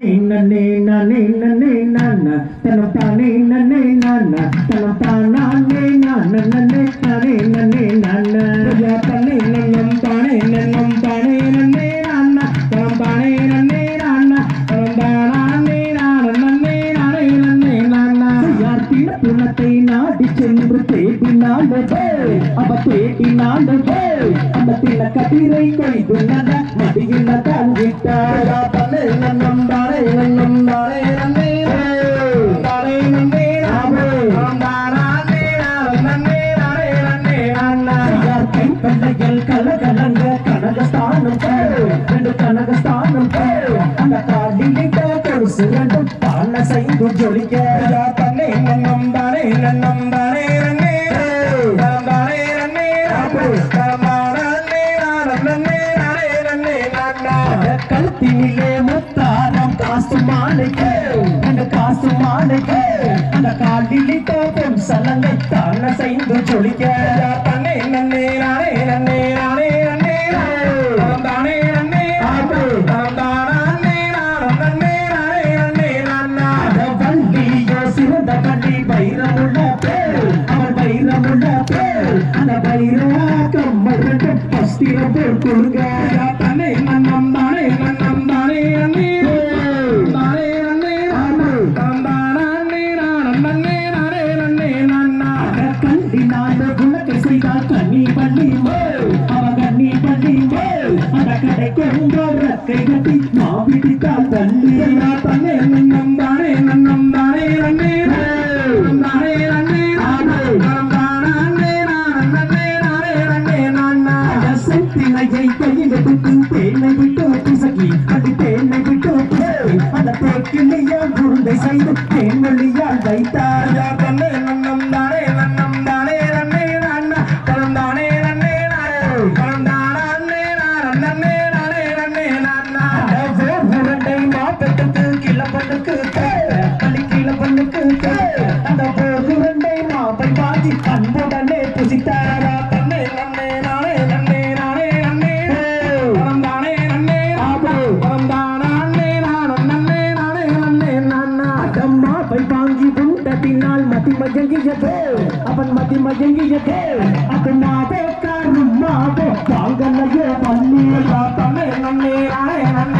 நன்னே நானே நன்னே நானா தனம் தானே நன்னே நானா தனம் தானே குணத்தை நாடி சென்று தேடினாலே அவ தேடினாலே அந்த பின்ன கதிரை கொய்து நட மடியில் தங்கிட்டார் தன்னே நன்னம் தானே நன்னம் தானே நன்னே தானே நன்னே நானே தானே. நன்னே நானே நன்னே நானா யார் கை கழுத்தினிலே முத்தாரம் காசு மாலைக்கு அந்த காசு மாலைக்கு அந்த காலிலிட்ட வைரமுள்ள பேர் அந்த வைரா கம்மல் ரெண்டு பஸ்திரம் போல் கொடுங்க தானே நன்னம் தானே நன்னம் தானே நன்னே தானே நன்னே நானே தானே நானம் நன்னே நானே நன்னே நானா கண்டி நான் குலத்தை செய்தால் பண்ணி பண்ணி அந்த ரக்கை கட்டி தேனை விட்டு பிசகி அது தேனை விட்டு பிசகி அந்த தேக்கிளியால் குருந்தை செய்து தேன்வெளியால் வைத்தார் யார் தன்னே நன்னம் தானே நன்னம் தானே நன்னே நானா தனம் தானே நன்னே நானே தனம் தானே நான் நன்னே நானே நன்னே நானா உருண்டை மாப்பெட்டுக்கு கிளப்பனுக்கு களி கிளப்பனுக்கு அந்த போர் பின்னால் மதி மயங்கியது அவன் மதி மயங்கியது அது மாதே காரும் மாதே வாங்கலையோ பள்ளியா தன்னே நன்னே நானே நன்னே நானே